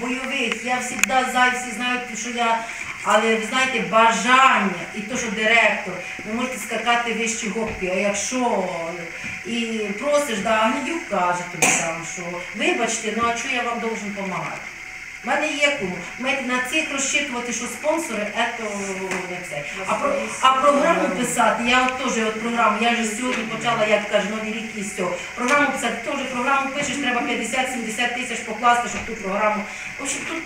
бойових, я завжди за, всі знають, що я. Але ви знаєте, бажання і то, що директор, ви можете скакати вищі гопки, а якщо і просиш, да, а Гнедюк каже тобі там, що вибачте, ну а чого я вам должен допомагати? У мене є кому. Ми на цих розчитувати, що спонсори, ето не це. А, про, а програму писати, я от теж от програму, я вже сьогодні почала, як каже, новий рік і все. Програму писати, теж програму пишеш, треба 50-70 тисяч покласти, щоб ту програму. В общем, тут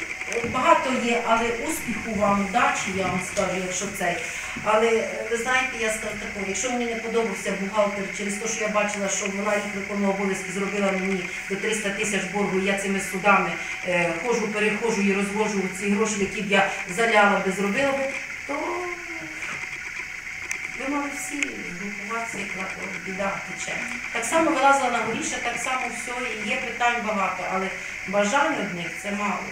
багато є, але успіху вам, удачі, я вам скажу, якщо цей. Але е, ви знаєте, я скажу таке, якщо мені не подобався бухгалтер через те, що я бачила, що вона їх виконувала обов'язки, зробила мені до 300 тисяч боргу, я цими судами е, ходжу, перехожу і розвожу ці гроші, які б я заляла би зробила би, то ви мали всі спілкуватися, як біда тече. Так само вилазила на горіще, так само все, і є питань багато, але бажань одних це мало.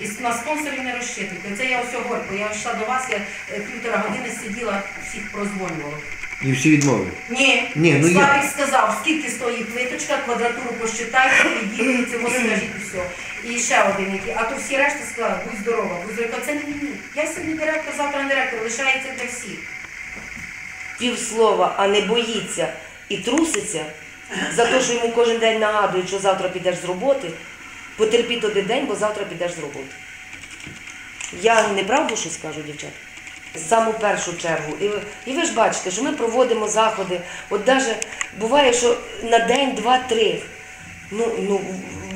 І на спонсорів не розчитуйте. Це я ось горько. Я йшла до вас, я е, півтора години сиділа, всіх прозвонювала. І всі відмовили. Ні, Ні, ну Славік я- сказав, скільки стоїть плиточка, квадратуру посчитайте, підійдіть, це скажіть і все. І ще один який. А то всі решта сказали, будь здорова, будь здорова. Це не мені. Я сьогодні директор, завтра не директор, лишається для всіх. півслова, а не боїться і труситься за те, що йому кожен день нагадують, що завтра підеш з роботи, потерпіть один день, бо завтра підеш з роботи. Я неправду щось кажу, дівчата? Саму першу чергу. І, і ви ж бачите, що ми проводимо заходи. От навіть буває, що на день, два, три. Ну, ну,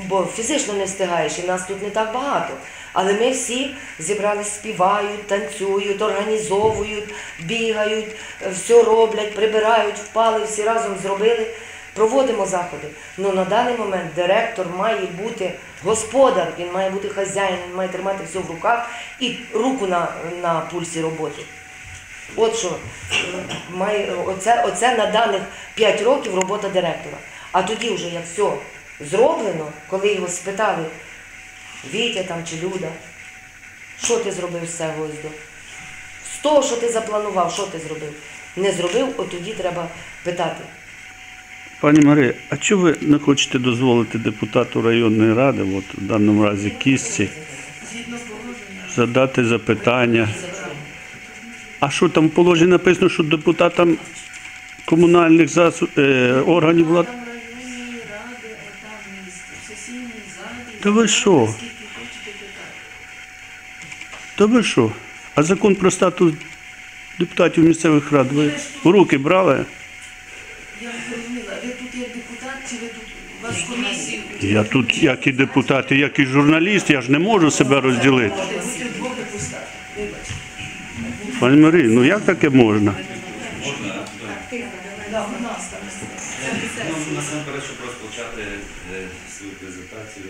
бо фізично не встигаєш, і нас тут не так багато. Але ми всі зібрались, співають, танцюють, організовують, бігають, все роблять, прибирають, впали, всі разом зробили. Проводимо заходи. Ну на даний момент директор має бути господар, він має бути хазяїн, він має тримати все в руках і руку на, на пульсі роботи. От що має, оце, оце на даних 5 років робота директора. А тоді вже як все зроблено, коли його спитали, Вітя там чи Люда, що ти зробив з цього ось? З того, що ти запланував, що ти зробив? Не зробив, от тоді треба питати. Пані Марія, а чого ви не хочете дозволити депутату районної ради, от в даному разі кістці, задати запитання? А що там в положенні написано, що депутатам комунальних засоб... е, органів влади? Та ви що? Та ви що? А закон про статус депутатів місцевих рад ви в руки брали? Я не зрозуміла, ви тут як депутат, чи ви тут у вас комісії? Я тут, як і депутат, і як і журналіст, я ж не можу себе розділити. Пані Марія, ну як таке можна? Ну, насамперед, щоб розпочати е, свою презентацію,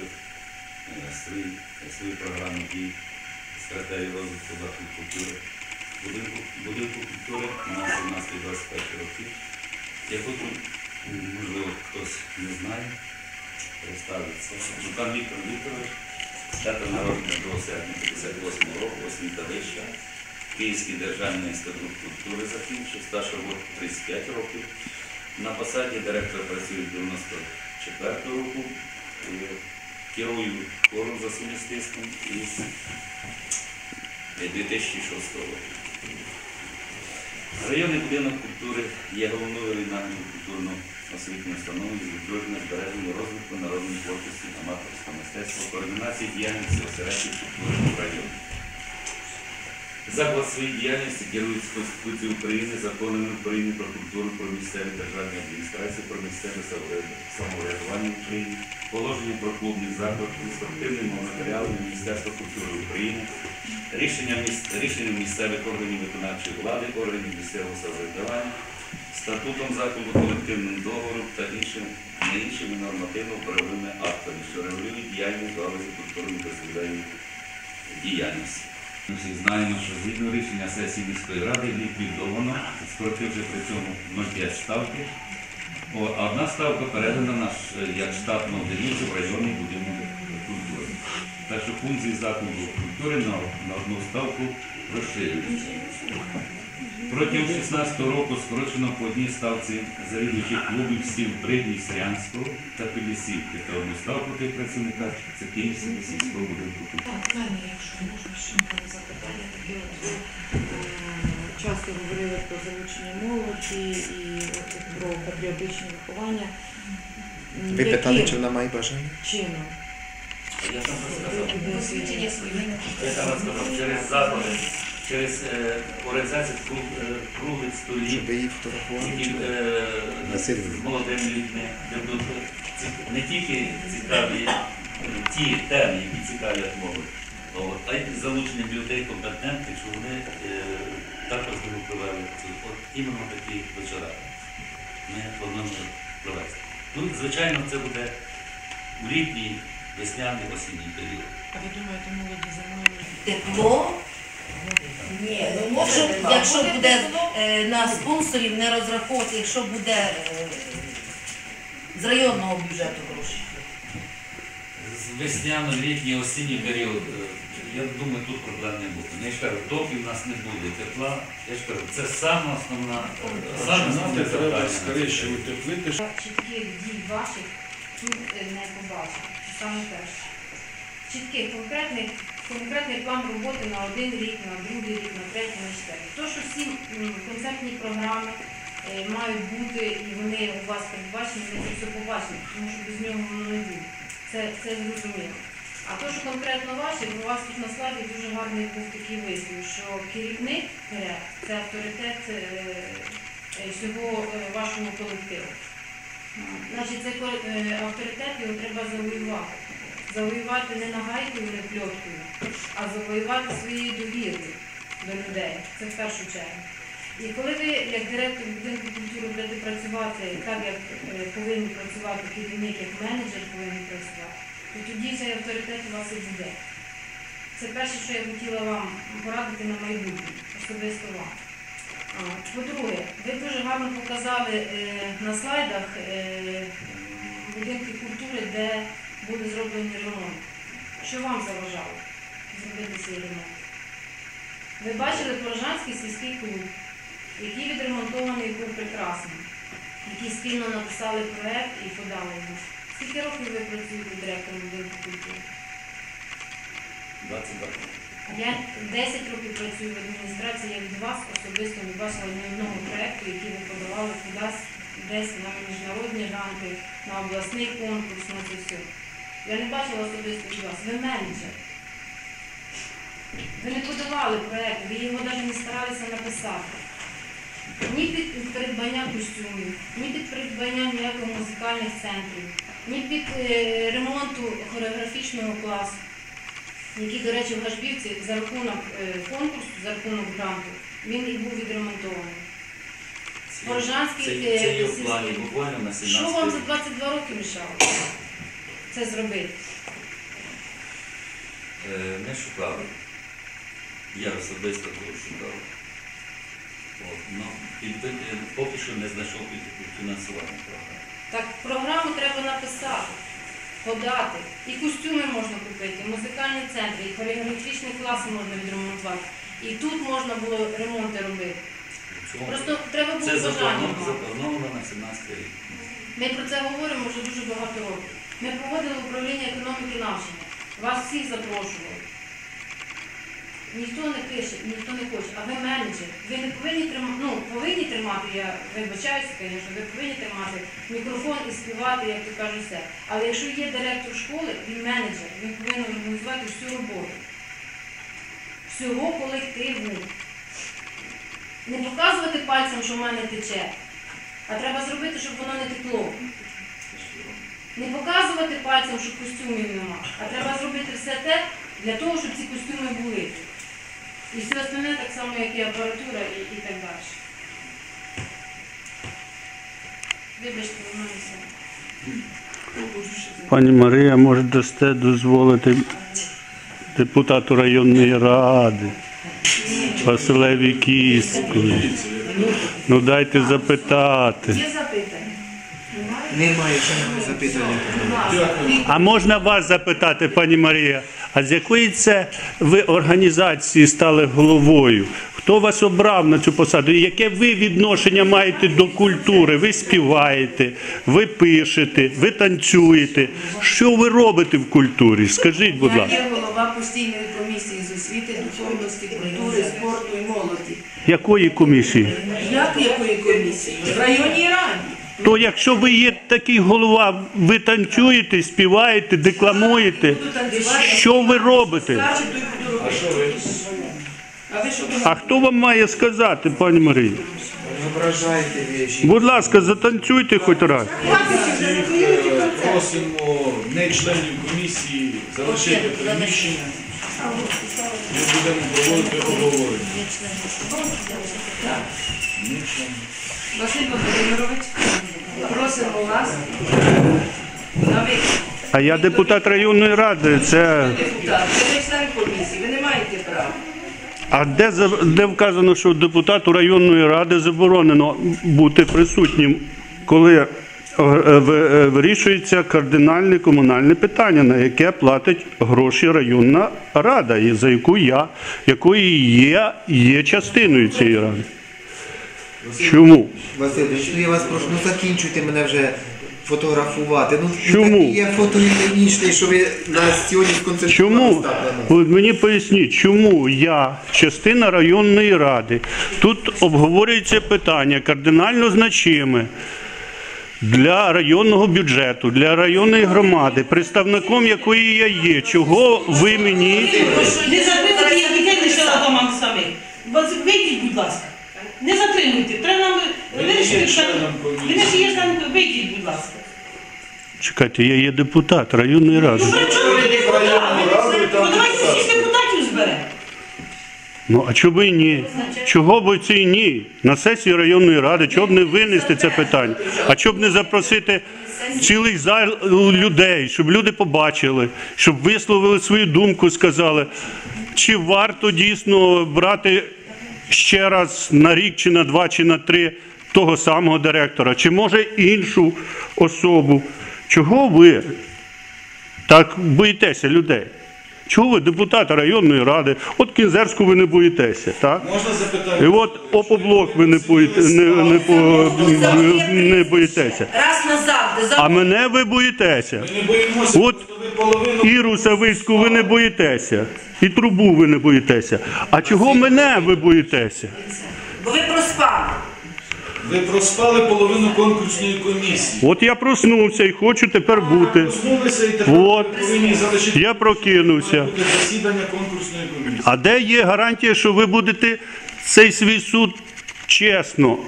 е, свої, свою програму дій, стратегію розвитку закладу культури, будинку, будинку культури на 17-25 років. Я хочу, можливо, хтось не знає, представитися. Жукан Віктор Вікторович, дата народження 2 серпня 58 року, освіта вища. Київський державний інститут культури закінчив, стаж роботи 35 років. На посаді директор працює з 94 року. Е, Керую хором за сумістистом із е, 2006 року. Районний будинок культури є головною регіональною культурно-освітньою установою з відродження збереження розвитку народної творчості, аматорського мистецтва, координації діяльності осередків культури в районі. Заклад своєї діяльності керують з Конституції України, законами України про культуру, про місцеві державні адміністрації, про місцеве самоврядування в Україні, положення про клубний заклад, спортивними матеріалами Міністерства культури України, рішення місцевих органів виконавчої влади, органів місцевого самоврядування, статутом закладу, колективним договором та не іншими нормативно-правовими актами, що регулюють діяльність галузі культурної та діяльності. Ми всі знаємо, що згідно рішення сесії міської ради ліквідовано, скоротивши при цьому 0,5 ставки. А одна ставка передана на як штатну одиницю в районний будинок культури. Так що функції закладу культури на, на одну ставку розширюються. Протягом 16 року скорочено по одній ставці завідуючих клубів сіл Придністрянського та Пілісівки та одну ставку тих працівника це Київського сільського будинку. Так, в мене, якщо можна, ще запитання таке е, часто говорили про залучення молоді і про патріотичне виховання. Ви питали, чи вона має бажання? чином? Я там розказав. Я там розказав через заходи, через е, організацію е, круглих столів, чи- е, з молодими людьми, де будуть не тільки цікаві ті теми, які цікавлять молодь, а й залучення людей компетентних, щоб вони е, також це. От іменно такі вечора. Ми плануємо провести. Ну, звичайно, це буде у літній, весняний, осінній період. А ви думаєте, молоді зимою? Тепло? Ні, ну якщо, якщо буде е, на спонсорів не розраховувати, якщо буде е, з районного бюджету гроші. З весняно-літній осінній період, е, я думаю, тут проблем не буде. Ну, я ж кажу, доки в нас не буде тепла, я ж кажу, це саме основна, саме основне завдання. скоріше утеплити, чітких дій ваших тут е, не побачив. Саме перше. Чіткий конкретний, конкретний план роботи на один рік, на другий рік, на третій, на четвертий. То, що всі концертні програми е, мають бути і вони у вас передбачені, це все побачимо, тому що без нього воно не буде. Це, це зрозуміло. А то, що конкретно ваше, у вас тут на слайді дуже гарний був такий вислів, що керівник це авторитет е, е, всього вашого колективу. Значить, цей авторитет його треба завоювати. Завоювати не нагайкою, не пльоткою, а завоювати своєю довірою до людей. Це в першу чергу. І коли ви, як директор будинку культури, будете працювати так, як е, повинні працювати керівник, як менеджер повинен працювати, то тоді цей авторитет у вас і буде. Це перше, що я хотіла вам порадити на майбутнє, особисто вам. По-друге, ви дуже гарно показали е, на слайдах е, будинки культури, де були зроблені ремонт. Що вам заважало зробити цей ремонт? Ви бачили Порожанський сільський клуб, який відремонтований був прекрасно, які спільно написали проект і подали його. Скільки років ви працюєте директором будинку культури? 22 роки. Я 10 років працюю в адміністрації, я від вас особисто не бачила ні одного проєкту, який ви подавали кудись, десь на міжнародні рамки, на обласний конкурс, на це все. Я не бачила особисто вас. Ви менеджер. Ви не подавали проєкт, ви його навіть не старалися написати. Ні під придбання костюмів, ні під придбання ніяких музикальних центрів, ні під е, ремонту хореографічного класу який, до речі, в Гашбівці за рахунок е, конкурсу, за рахунок гранту, він і був відремонтований. Це- Порожанський, це, е, це є в плані буквально на 17 Що вам за 22 роки мішало це зробити? Е, Ми шукали. Я особисто того шукав. Ну, е, поки що не знайшов фінансування програми. Так програму треба написати, подати. І костюми можна купити, і музикальні центри, і хореографічні класи можна відремонтувати. І тут можна було ремонти робити. В цьому- Просто треба було Це бажання. заплановано на 17 рік. Ми про це говоримо вже дуже багато років. Ми проводили управління економіки навчання. Вас всіх запрошували. Ніхто не пише, ніхто не хоче, а ви менеджер. Ви не повинні тримати, ну повинні тримати, я вибачаюся, звісно, ви повинні тримати мікрофон і співати, як то кажуть, все. Але якщо є директор школи, він менеджер, він повинен організувати всю роботу. Всього колективу. Не показувати пальцем, що в мене тече, а треба зробити, щоб воно не текло. Не показувати пальцем, що костюмів нема, а треба зробити все те для того, щоб ці костюми були. І все остальне так само, як і апаратура і, і так далі. Вибачте, все. Пані Марія, може дасте дозволити депутату районної ради Василеві Кісткові. Ну дайте запитати. Немає жодного запитання. А можна вас запитати, пані Марія, а з якої це ви організації стали головою? Хто вас обрав на цю посаду? І Яке ви відношення маєте до культури? Ви співаєте, ви пишете, ви танцюєте. Що ви робите в культурі? Скажіть, будь ласка. Я є голова постійної комісії з освіти, духовності, культури, спорту і молоді. Якої комісії? Як якої комісії? В районній раді. То якщо ви є такий голова, ви танцюєте, співаєте, декламуєте, що ви робите? А хто вам має сказати, пані Марія? Будь ласка, затанцюйте хоч раз. Просимо не членів комісії залишити приміщення. Ми будемо проводити обговорення. Василь Володимирович, просимо вас на вихід. А я депутат районної ради. Це Депутат, ви не член комісії, ви не маєте права. а де за- де вказано, що депутату районної ради заборонено бути присутнім, коли е, е, ви- е, вирішується кардинальне комунальне питання, на яке платить гроші районна рада, і за яку я, якої є, є частиною цієї ради. Чому? Васильович, ну я вас прошу, ну закінчуйте мене вже фотографувати. Ну Чому? такий є фотогенічний, що ви нас сьогодні сконцентрували. Чому? От мені поясніть, чому я, частина районної ради, тут обговорюється питання кардинально значиме для районного бюджету, для районної громади, представником якої я є. Чого ви мені Не затримуйте, я дітей лишила дома самих. Вийдіть, будь ласка. Не затримуйте. Треба нам є вирішити. членом Ви є членом, вийдіть, будь ласка. чекайте? Я є депутат районної ради. Ну при чому ви депутат? Ну давайте всіх депутатів зберемо. Ну а чого б і ні? Чого б це і ні? На сесії районної ради, чого б не винести це питання? А чого б не запросити цілий зал людей, щоб люди побачили, щоб висловили свою думку, сказали, чи варто дійсно брати ще раз на рік, чи на два, чи на три того самого директора, чи може іншу особу. Чого ви так боїтеся людей? Чого ви депутата районної ради? От Кінзерську ви не боїтеся, так? Можна І от опоблок ви не, боїте, не, не, по- не боїтеся. Раз назавжди, за А мене ви боїтеся. Ми не боїмося, От половину Іру Савицьку ви не боїтеся. І трубу ви не боїтеся. А чого мене ви боїтеся? бо ви проспали. ви проспали половину конкурсної комісії. От я проснувся і хочу тепер бути. Проснулися і тепер От. повинні залишити Я прокинувся. буде засідання конкурсної комісії. А де є гарантія, що ви будете цей свій суд чесно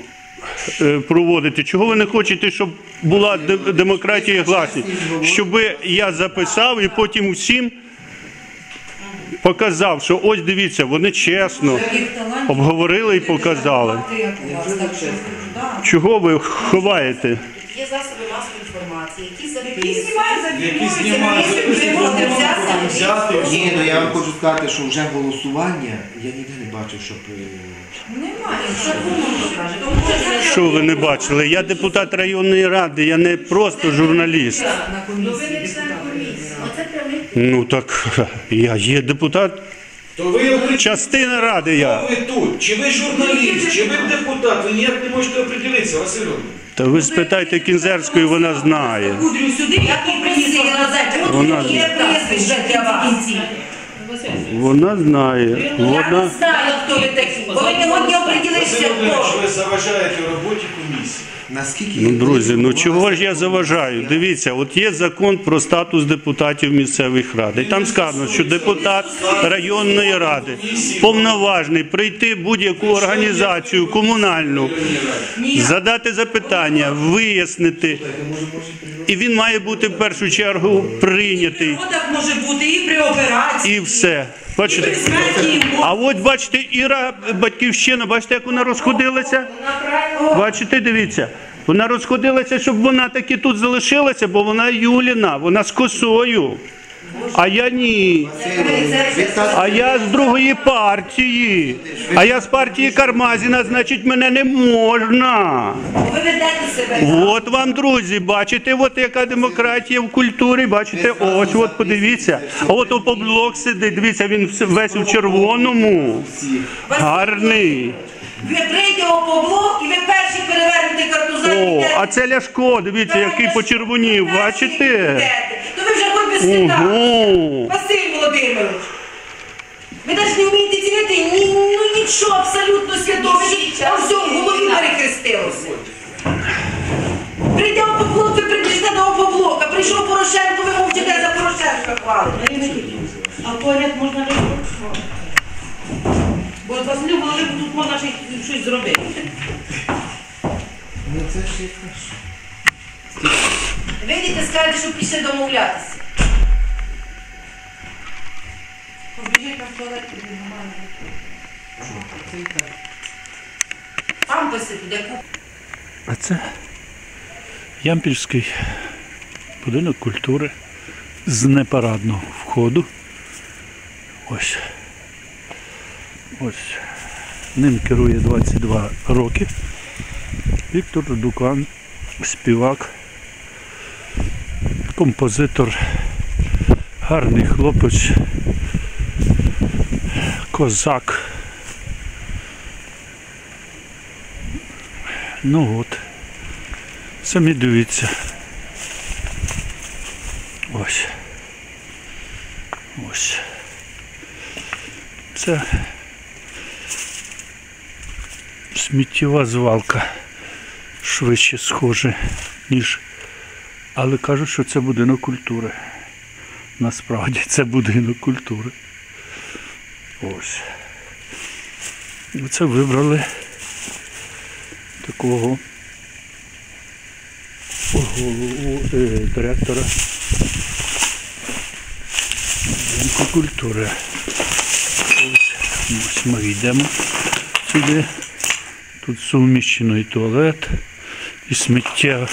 проводити? Чого ви не хочете, щоб була демократія і гласність? Щоб я записав і потім усім показав, що ось дивіться, вони чесно обговорили і показали. Чого ви ховаєте? Є засоби масової інформації, які знімають, взяти. Ні, ну я вам хочу сказати, що вже голосування я ніде не бачив, щоб. е, Немає. Що? Тому ви не бачили? Я депутат районної ради, я не просто журналіст. Ну. Оце прямий Ну так я є депутат, То ви частина ради я. хто ви тут? Чи ви журналіст, чи ви депутат? Ви ніяк не можете определитися, Василь Та ви спитайте Кінзерської, вона знає. Кудрю сюди, я попросила за Вона Є прізвище для вас. Вона знає. Вона не знаю, Бо ви не хто. ви заважаєте роботі комісії. Наскільки ну друзі, ну чого ж я заважаю? Дивіться, от є закон про статус депутатів місцевих рад. І там сказано, що депутат районної ради повноважний прийти в будь-яку організацію комунальну, задати запитання, вияснити. І він має бути в першу чергу прийнятий. так може бути і при операції. І все. Бачите? А от бачите, Іра батьківщина, бачите, як вона розходилася? Бачите, дивіться. Вона розходилася, щоб вона таки тут залишилася, бо вона Юліна, вона з косою. А я ні. А я з другої партії. А я з партії Кармазіна, значить мене не можна. Ви ведете себе. От вам, друзі, бачите, от яка демократія в культурі. Бачите, ось, от подивіться. А от опоблок сидить, дивіться, він весь у червоному. Гарний. Ви прийдете по блок і ви перші перевернете картуза. О, а це Ляшко, дивіться, який почервонів, бачите? Василь Володимирович. Ви навіть не вмієте цінити ні, ну нічого абсолютно святого. Ж ось в голові перехрестилося. Прийде опоблок, ви прийдете до опоблока. Прийшов Порошенко, ви мовчите за Порошенка хвалите. А в туалет можна не ходити? Бо з Василю Володимиру тут можна ще щось зробити. Ну це ж і хорошо. Вийдете, скажете, що пішли домовлятися. Побіжіть на туалет, і так. Там посидіть, як А це Ямпільський будинок культури з непарадного входу. Ось. Ось. Ним керує 22 роки. Віктор Дукан, співак, композитор, гарний хлопець, козак. Ну от. Самі дивіться. Ось. Ось. Це сміттєва звалка. Швидше схоже, ніж. Але кажуть, що це будинок культури. Насправді це будинок культури. Ось. Оце вибрали такого голову е, директора будинку культури. Ось, ми йдемо сюди. Тут суміщено і туалет, і сміття,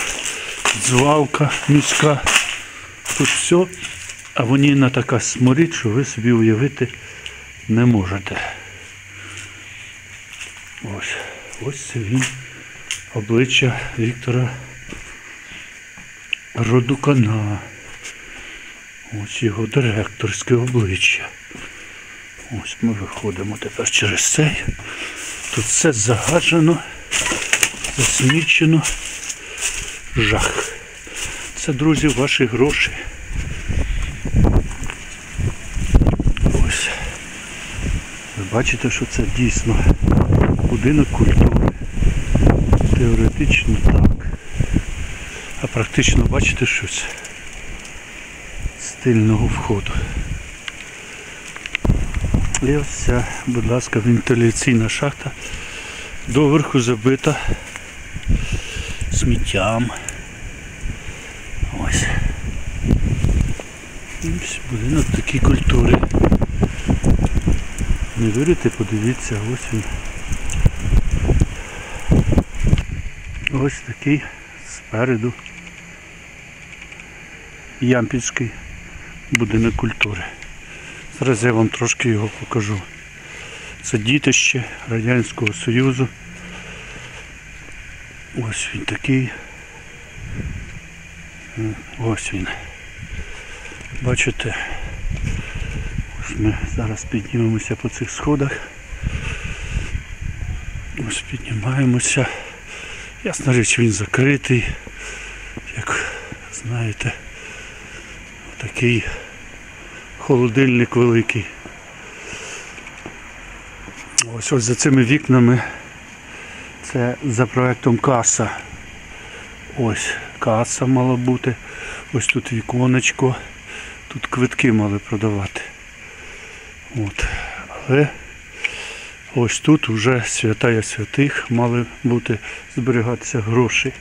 звалка міська. Тут все, а вонійна така сморід, що ви собі уявити не можете. Ось, ось це він, обличчя Віктора Родукана. Ось його директорське обличчя. Ось ми виходимо тепер через цей. Тут все загаджено, засмічено. Жах. Це, друзі, ваші гроші. Ось. Ви бачите, що це дійсно будинок культури. Теоретично так. А практично бачите щось стильного входу. І ось ця, будь ласка, вентиляційна шахта доверху забита сміттям. Ось. Ось будинок такій культури. Не вірите, подивіться, ось він. Ось такий спереду Ямпільський будинок культури. Зараз я вам трошки його покажу. Це дітище Радянського Союзу. Ось він такий. Ось він. Бачите, ми зараз піднімемося по цих сходах. Ось піднімаємося. Ясна річ, він закритий, як знаєте, такий холодильник великий. Ось ось за цими вікнами це за проектом каса. Ось каса мала бути. Ось тут віконечко. Тут квитки мали продавати. От. Але ось тут вже святая святих мали бути зберігатися гроші.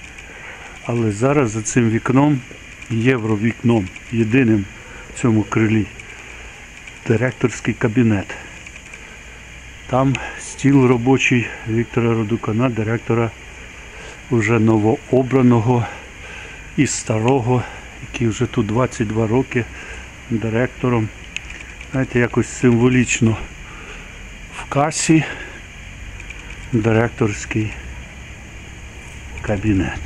Але зараз за цим вікном, євровікном, єдиним в цьому крилі, директорський кабінет. Там стіл робочий Віктора Родукана, директора вже новообраного і старого, який вже тут 22 роки директором. Знаєте, якось символічно в касі директорський кабінет.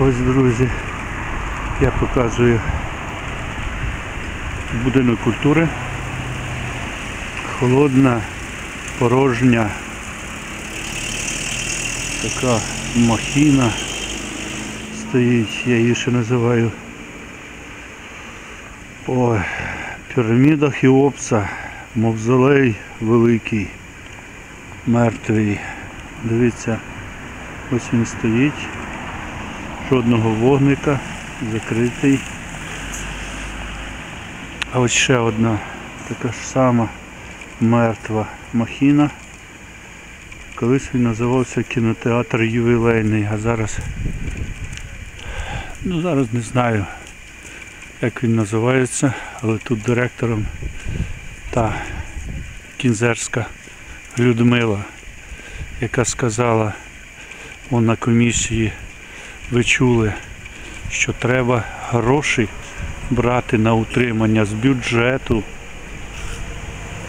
Ось, друзі, я показую будинок культури. Холодна, порожня, така махіна стоїть, я її ще називаю. Ой, піраміда Хіопса, мавзолей великий, мертвий. Дивіться, ось він стоїть. Жодного вогника, закритий. А ось ще одна така ж сама мертва махіна. Колись він називався кінотеатр ювілейний, а зараз ну зараз не знаю як він називається, але тут директором та кінзерська Людмила, яка сказала вон на комісії, ви чули, що треба гроші брати на утримання з бюджету,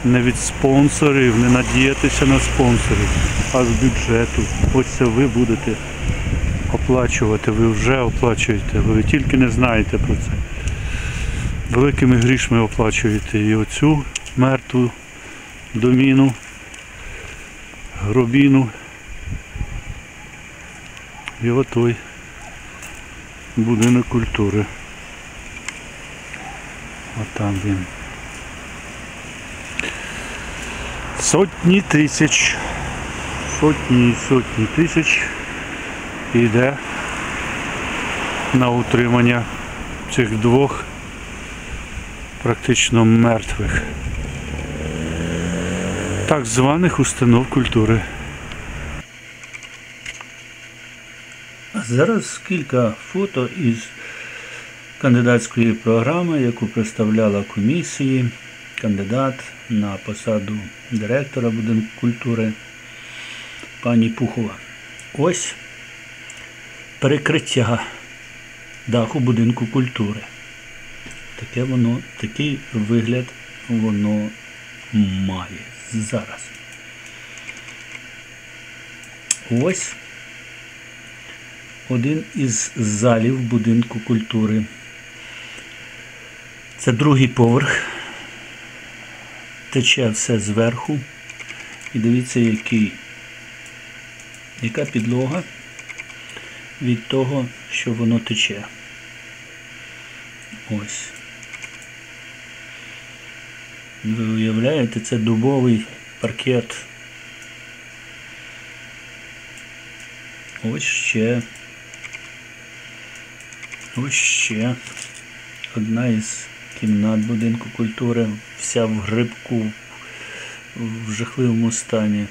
не від спонсорів, не надіятися на спонсорів, а з бюджету. Ось це ви будете оплачувати, ви вже оплачуєте, ви тільки не знаєте про це великими грішми оплачуєте і оцю мертву доміну, гробіну. І отой будинок культури. Отам він. Сотні тисяч, сотні і сотні тисяч йде на утримання цих двох практично мертвих так званих установ культури. А зараз кілька фото із кандидатської програми, яку представляла комісії, кандидат на посаду директора будинку культури пані Пухова. Ось перекриття даху будинку культури. Таке воно, такий вигляд воно має зараз. Ось один із залів будинку культури. Це другий поверх. Тече все зверху. І дивіться, який, яка підлога від того, що воно тече. Ось. Ви уявляєте, це дубовий паркет. Ось ще. Ось ще одна із кімнат будинку культури, вся в грибку, в жахливому стані.